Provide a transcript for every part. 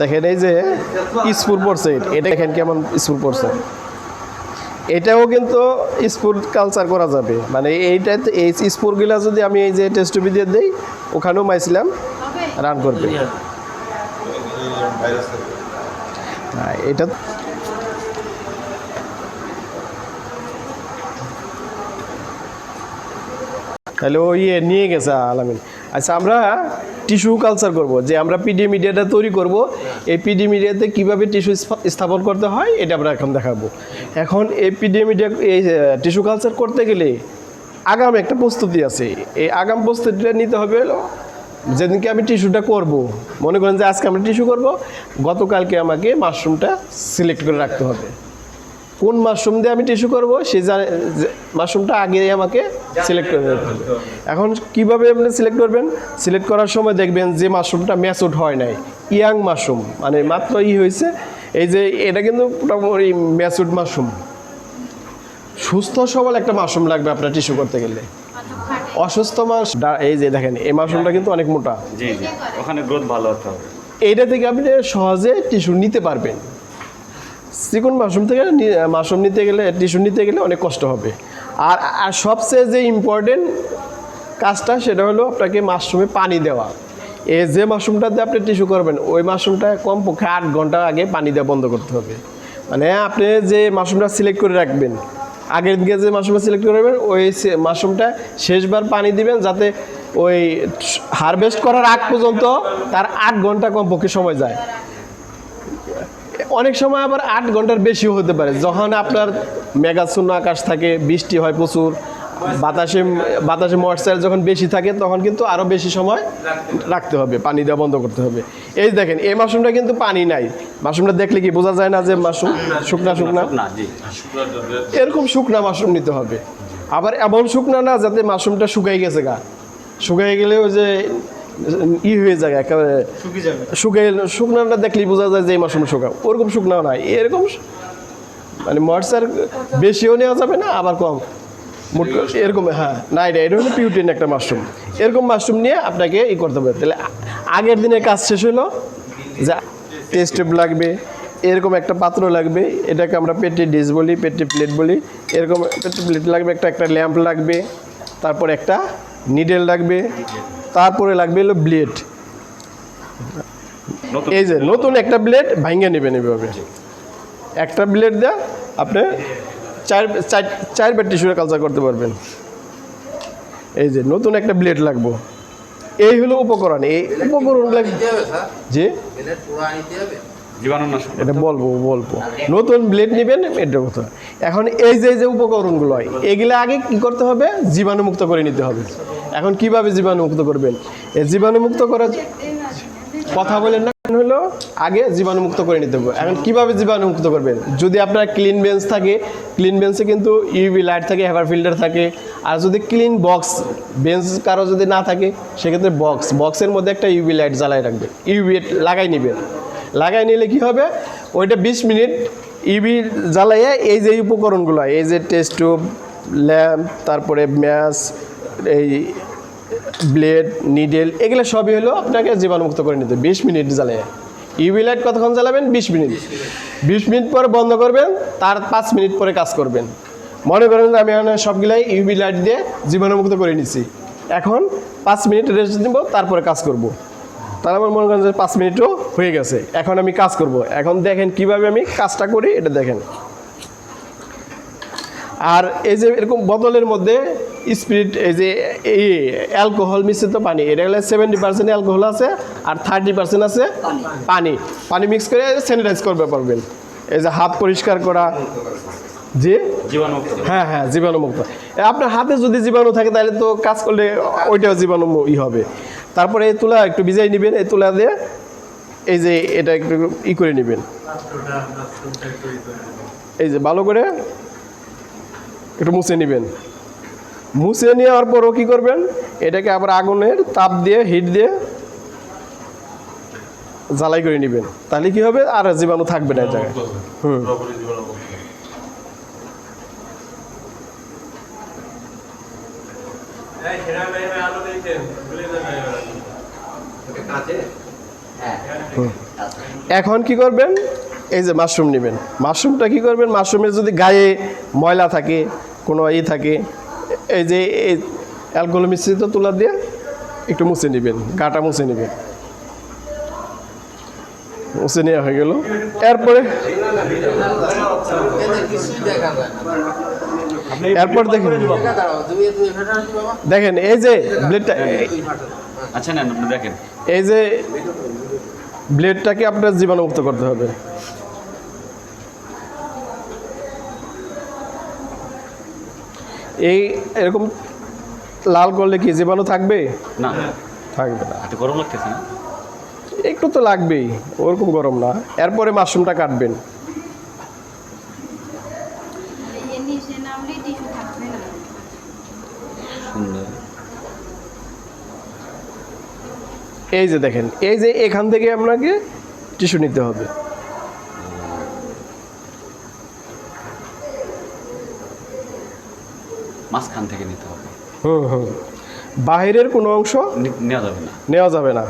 দেখেন এই যে স্পুর পড়ছে এটা। দেখেন কেমন স্পুর পড়ছে। এটাও কিন্তু স্পুর কালচার করা যাবে। মানে এইটাতে এই স্পুরগুলা যদি আমি এই যে টেস্ট দিয়ে দিই ওখানেও মাইছিলাম রান করবে। হ্যাঁ, এটা তাহলে ও ইয়ে নিয়ে গেছে আলামিন। আচ্ছা আমরা টিস্যু কালচার করব, যে আমরা পিডি মিডিয়াটা তৈরি করব, এই পিডি মিডিয়াতে কীভাবে টিস্যু স্থাপন করতে হয়, এটা আমরা এখন দেখাবো। এখন এই পিডি মিডিয়া এই টিস্যু কালচার করতে গেলে আগাম একটা প্রস্তুতি আছে। এই আগাম প্রস্তুতিটা নিতে হবে যেদিনকে আমি টিস্যুটা করব, মনে করেন যে আজকে আমরা টিস্যু করব, গতকালকে আমাকে মাশরুমটা সিলেক্ট করে রাখতে হবে। কোন মাশরুম দিয়ে আমি টিস্যু করব সে জানে- মাশরুমটা আগে আমাকে সিলেক্ট করে হবে এখন কীভাবে আপনি সিলেক্ট করবেন? সিলেক্ট করার সময় দেখবেন যে মাশরুমটা ম্যাচুড হয় নাই। ইয়াং মাশরুম মানে মাত্র ই হয়েছে। এই যে এটা কিন্তু মোটামুটি ম্যাচুড মাশরুম। সুস্থ সবল একটা মাশরুম লাগবে আপনার টিস্যু করতে গেলে। অসুস্থ মাস এই যে দেখেন এই মাশরুমটা কিন্তু অনেক মোটা। জি জি। ওখানে গ্রোথ ভালো হতে হবে। এইটা থেকে আপনি সহজে টিস্যু নিতে পারবেন। চিকন মাশরুম থেকে মাশরুম নিতে গেলে, টিস্যু নিতে গেলে অনেক কষ্ট হবে। আর আর সবচেয়ে যে ইম্পর্টেন্ট কাজটা সেটা হলো আপনাকে মাশরুমে পানি দেওয়া। এ যে মাশরুমটাতে আপনি টিস্যু করবেন, ওই মাশরুমটা কমপক্ষে আট ঘণ্টা আগে পানি দেওয়া বন্ধ করতে হবে। মানে আপনি যে মাশরুমটা সিলেক্ট করে রাখবেন, আগের দিকে যে মাশরুমটা সিলেক্ট করবেন ওই মাশরুমটা শেষবার পানি দিবেন যাতে ওই হারভেস্ট করার আগ পর্যন্ত তার আট ঘণ্টা কমপক্ষে সময় যায়। অনেক সময় আবার আট ঘণ্টার বেশিও হতে পারে। যখন আপনার মেঘাচ্ছন্ন আকাশ থাকে বৃষ্টি হয় প্রচুর বাতাসে বাতাসে ময়েশ্চার যখন বেশি থাকে তখন কিন্তু আরও বেশি সময় রাখতে হবে পানি দেওয়া বন্ধ করতে হবে। এই দেখেন এই মাশরুমটা কিন্তু পানি নাই। মাশরুমটা দেখলে কি বোঝা যায় না যে মাশরুম শুকনা শুকনা? এরকম শুকনা মাশরুম নিতে হবে। আবার এমন শুকনা না যাতে মাশরুমটা শুকাই গেছে গা। শুকাই গেলে ওই যে ই হয়ে যায় একেবারে শুকাই শুকনাটা দেখলেই বোঝা যায় যে এই মাশরুম শুকাও। ওরকম শুকনাও নাই এরকম মানে মরচার বেশিও নেওয়া যাবে না আবার কম। মোট এরকম হ্যাঁ না এটা এটা হলো পিউটিন একটা মাশরুম। এরকম মাশরুম নিয়ে আপনাকে ই করতে হবে। তাহলে আগের দিনের কাজ শেষ হলো যা টেস্ট লাগবে এরকম একটা পাত্র লাগবে এটাকে আমরা পেটি ডিশ বলি পেটি প্লেট বলি এরকম পেটি প্লেট লাগবে একটা একটা ল্যাম্প লাগবে তারপর একটা নিডেল লাগবে তারপরে লাগবে হলো ব্লেড এই যে নতুন একটা ব্লেড ভাঙ্গে নেবেন এভাবে একটা ব্লেড দেয়া আপনি চার চার চারবার টিস্যুরে কালচার করতে পারবেন। এই যে নতুন একটা ব্লেড লাগবো। এই হলো উপকরণ। এই উপকরণ লাগবে যে জীবাণুনাশক। এটা বলব বলব। নতুন ব্লেড নেবেন এটা কথা এখন এই যে যে উপকরণগুলো এগুলো আগে কি করতে হবে? জীবাণুমুক্ত করে নিতে হবে। এখন কীভাবে জীবাণুমুক্ত করবেন? এই জীবাণুমুক্ত করার কথা বলেন না হলো আগে জীবাণুমুক্ত করে নিতে হবে। এখন কীভাবে জীবাণুমুক্ত করবেন? যদি আপনার ক্লিন বেঞ্চ থাকে ক্লিন বেঞ্চে কিন্তু ইউভি লাইট থাকে হেভার ফিল্টার থাকে। আর যদি ক্লিন বক্স বেঞ্চ কারও যদি না থাকে, সেক্ষেত্রে বক্স বক্সের মধ্যে একটা ইউভি লাইট জ্বালাই রাখবে। ইউভি লাগাই নেবেন। লাগাই নিলে কি হবে? ওইটা বিশ মিনিট ইবি জ্বালাইয়ে এই যে উপকরণগুলো, এই যে টেস্ট টিউব ল্যাম্প তারপরে ম্যাচ এই ব্লেড নিডেল এগুলো সবই হলো আপনাকে জীবাণুমুক্ত করে নিতে। বিশ মিনিট জ্বালিয়ে ইউভি লাইট কতক্ষণ জ্বালাবেন? বিশ মিনিট। বিশ মিনিট পরে বন্ধ করবেন, তার পাঁচ মিনিট পরে কাজ করবেন। মনে করেন আমি সবগুলাই ইউভি লাইট দিয়ে জীবাণুমুক্ত করে নিছি। এখন পাঁচ মিনিট রেস্ট দিব, তারপরে কাজ করব। তাহলে আমার মনে করেন যে পাঁচ মিনিটও হয়ে গেছে। এখন আমি কাজ করব। এখন দেখেন কীভাবে আমি কাজটা করি এটা দেখেন। আর এই যে এরকম বোতলের মধ্যে স্পিরিট এই যে এই অ্যালকোহল মিশ্রিত পানি এটা হলে সেভেন্টি পার্সেন্ট অ্যালকোহল আছে আর থার্টি পার্সেন্ট আছে পানি। পানি। মিক্স করে স্যানিটাইজ করবে পারবেন। এই যে হাত পরিষ্কার করা। যে জীবাণুমুক্ত। হ্যাঁ হ্যাঁ জীবাণুমুক্ত। আপনার হাতে যদি জীবাণু থাকে তাহলে তো কাজ করলে ওইটাও জীবাণু ই হবে। তারপরে এই তুলা একটু ভিজাই নেবেন এই তুলা দিয়ে এই যে এটা একটু ই করে নেবেন। এই যে ভালো করে একটু মুছে নেবেন। মুছে নেওয়ার পরও কী করবেন? এটাকে আবার আগুনের তাপ দিয়ে হিট দিয়ে জ্বালাই করে নেবেন। তাহলে কি হবে? আর জীবাণু থাকবে না এই জায়গায়। হুম। হ্যাঁ এখন কি করবেন? এই যে মাশরুম নেবেন। মাশরুমটা কি করবেন? মাশরুমের যদি গায়ে ময়লা থাকে, কোনো ই থাকে, এই যে এই অ্যালকোহল মিশ্রিত তুলা দিয়ে একটু মুছে নেবেন, গাটা মুছে নেবেন। মুছে নেওয়া হয়ে গেল। এরপরে এরপর দেখেন। দেখেন, এই যে ব্লেডটা আচ্ছা নেন আপনি দেখেন। এই যে ব্লেডটাকে আপনার জীবাণুমুক্ত করতে হবে। এই এরকম লাল করলে কি জীবাণু থাকবে? না। থাকবে না। হাতে গরম লাগতেছে না? একটু তো লাগবেই ওরকম গরম না। এরপরে মাশরুমটা কাটবেন এর নিচে নামলে টিস্যু থাকবে না সুন্দর এই যে দেখেন এই যে এখান থেকে আপনাকে টিস্যু নিতে হবে। মাঝখান থেকে নিতে হবে। হুম হুম। বাহিরের কোনো অংশ নেওয়া যাবে না। নেওয়া যাবে না।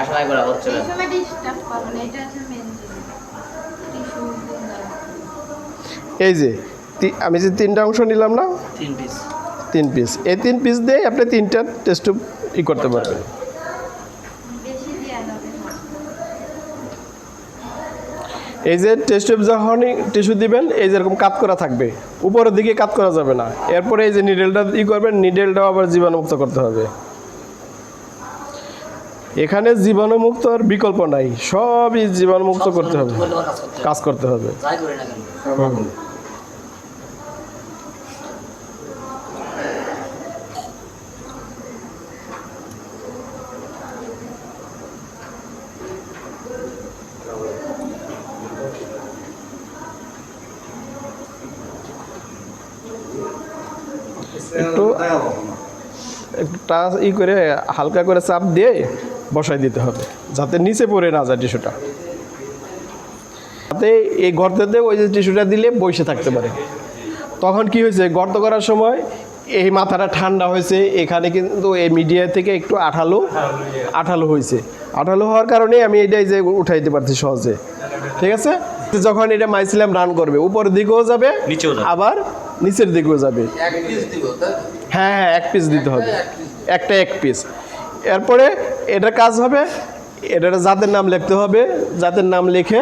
আসলে একবার হচ্ছে না এটা হচ্ছে মেন টিস্যু এই যে আমি যে তিনটা অংশ নিলাম না? তিন পিস তিন পিস এই তিন পিস দিয়ে আপনি তিনটা টেস্ট ই করতে পারবেন। এই যে টেস্ট টিউব যখনই টিস্যু দিবেন এই যেরকম কাত করা থাকবে। উপরের দিকে কাত করা যাবে না। এরপরে এই যে নিডেলটা ই করবেন নিডেলটাও আবার জীবাণুমুক্ত করতে হবে। এখানে জীবাণুমুক্তর বিকল্প নাই। সবই জীবাণুমুক্ত করতে হবে। কাজ করতে হবে। একটু একটু ই করে হালকা করে চাপ দিয়ে বসাই দিতে হবে। যাতে নিচে পড়ে না যায় টিস্যুটা। যাতে এই গর্তেতে ওই যে টিস্যুটা দিলে বসে থাকতে পারে। তখন কি হয়েছে গর্ত করার সময় এই মাথাটা ঠান্ডা হয়েছে এখানে কিন্তু এই মিডিয়া থেকে একটু আঠালো আঠালো হয়েছে। আঠালো হওয়ার কারণে আমি এটাই যে উঠাইতে পারছি সহজে। ঠিক আছে? যখন এটা মাইসিলাম রান করবে উপরের দিকেও যাবে নিচেও আবার নিচের দিকেও যাবে। এক পিস দিব তাই তো? হ্যাঁ হ্যাঁ এক পিস দিতে হবে। একটা এক পিস এরপরে এটার কাজ হবে এটার জাতের নাম লিখতে হবে জাতের নাম লিখে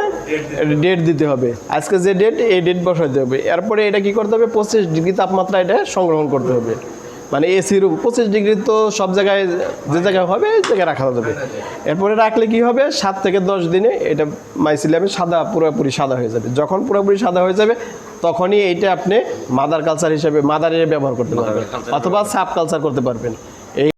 ডেট দিতে হবে। আজকে যে ডেট এই ডেট বসাতে হবে। এরপরে এটা কি করতে হবে? পঁচিশ ডিগ্রি তাপমাত্রা এটা সংগ্রহণ করতে হবে। মানে এসি রুম পঁচিশ ডিগ্রি তো সব জায়গায় যে জায়গায় হবে এই জায়গায় রাখা যাবে। এরপরে রাখলে কি হবে? সাত থেকে দশ দিনে এটা মাইসিলামে সাদা পুরোপুরি সাদা হয়ে যাবে। যখন পুরোপুরি সাদা হয়ে যাবে তখনই এইটা আপনি মাদার কালচার হিসেবে মাদারের ব্যবহার করতে পারবেন। অথবা সাব কালচার করতে পারবেন।